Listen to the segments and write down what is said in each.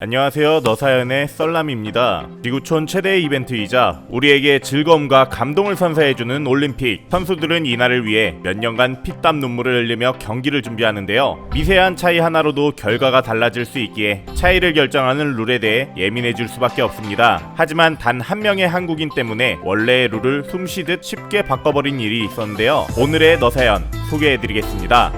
안녕하세요. 너사연의 썰람입니다. 지구촌 최대의 이벤트이자 우리에게 즐거움과 감동을 선사해주는 올림픽. 선수들은 이날을 위해 몇 년간 피땀 눈물을 흘리며 경기를 준비하는데요. 미세한 차이 하나로도 결과가 달라질 수 있기에 차이를 결정하는 룰에 대해 예민해질 수밖에 없습니다. 하지만 단 한 명의 한국인 때문에 원래의 룰을 숨쉬듯 쉽게 바꿔버린 일이 있었는데요. 오늘의 너사연 소개해드리겠습니다.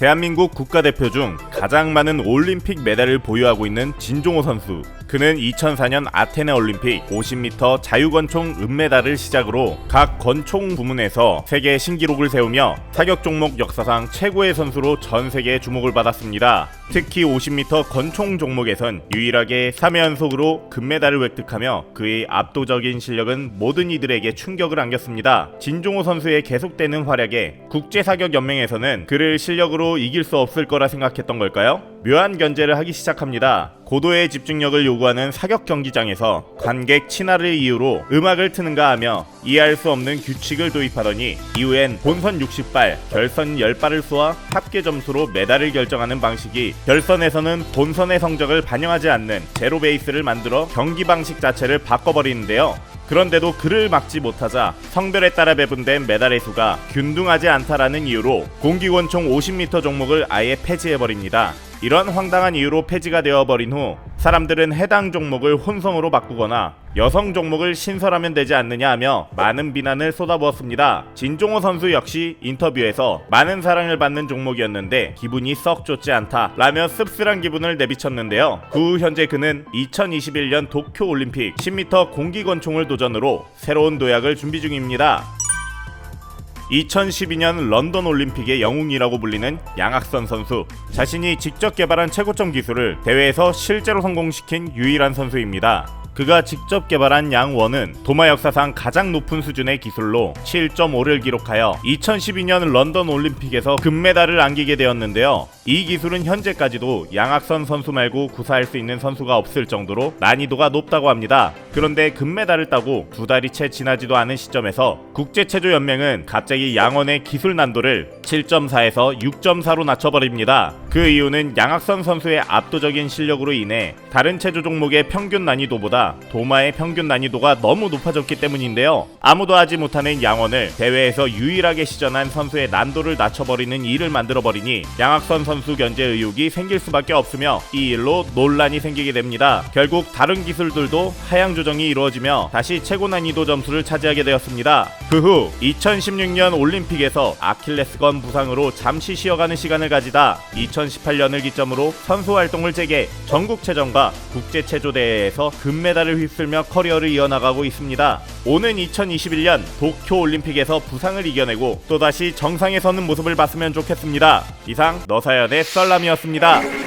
대한민국 국가대표 중 가장 많은 올림픽 메달을 보유하고 있는 진종호 선수. 그는 2004년 아테네 올림픽 50m 자유권총 은메달을 시작으로 각 권총 부문에서 세계 신기록을 세우며 사격 종목 역사상 최고의 선수로 전 세계에 주목을 받았습니다. 특히 50m 권총 종목에선 유일하게 3회 연속으로 금메달을 획득하며 그의 압도적인 실력은 모든 이들에게 충격을 안겼습니다. 진종호 선수의 계속되는 활약에 국제사격연맹에서는 그를 실력으로 이길 수 없을 거라 생각했던 걸까요? 묘한 견제를 하기 시작합니다. 고도의 집중력을 요구하는 사격 경기장에서 관객 친화를 이유로 음악을 트는가 하며 이해할 수 없는 규칙을 도입하더니 이후엔 본선 60발, 결선 10발을 쏘아 합계 점수로 메달을 결정하는 방식이 결선에서는 본선의 성적을 반영하지 않는 제로 베이스를 만들어 경기 방식 자체를 바꿔버리는데요. 그런데도 그를 막지 못하자 성별에 따라 배분된 메달의 수가 균등하지 않다라는 이유로 공기권총 50m 종목을 아예 폐지해버립니다. 이런 황당한 이유로 폐지가 되어버린 후 사람들은 해당 종목을 혼성으로 바꾸거나 여성 종목을 신설하면 되지 않느냐 하며 많은 비난을 쏟아부었습니다. 진종호 선수 역시 인터뷰에서 많은 사랑을 받는 종목이었는데 기분이 썩 좋지 않다 라며 씁쓸한 기분을 내비쳤는데요. 그 후 현재 그는 2021년 도쿄 올림픽 10m 공기 권총을 도전으로 새로운 도약을 준비 중입니다. 2012년 런던 올림픽의 영웅이라고 불리는 양학선 선수 자신이 직접 개발한 최고점 기술을 대회에서 실제로 성공시킨 유일한 선수입니다. 그가 직접 개발한 양원은 도마 역사상 가장 높은 수준의 기술로 7.5를 기록하여 2012년 런던 올림픽에서 금메달을 안기게 되었는데요. 이 기술은 현재까지도 양학선 선수 말고 구사할 수 있는 선수가 없을 정도로 난이도가 높다고 합니다. 그런데 금메달을 따고 두 달이 채 지나지도 않은 시점에서 국제체조연맹은 갑자기 양원의 기술 난도를 7.4에서 6.4로 낮춰버립니다. 그 이유는 양학선 선수의 압도적인 실력으로 인해 다른 체조 종목의 평균 난이도보다 도마의 평균 난이도가 너무 높아졌기 때문인데요. 아무도 하지 못하는 양원을 대회에서 유일하게 시전한 선수의 난도를 낮춰버리는 일을 만들어버리니 양학선 선수 견제 의혹이 생길 수밖에 없으며 이 일로 논란이 생기게 됩니다. 결국 다른 기술들도 하향 조정이 이루어지며 다시 최고 난이도 점수를 차지하게 되었습니다. 그 후 2016년 올림픽에서 아킬레스건 부상으로 잠시 쉬어가는 시간을 가지다 2018년을 기점으로 선수 활동을 재개 전국체전과 국제체조대회에서 금메달을 휩쓸며 커리어를 이어나가고 있습니다. 오는 2021년 도쿄 올림픽에서 부상을 이겨내고 또다시 정상에 서는 모습을 봤으면 좋겠습니다. 이상 너사연의 썰람이었습니다.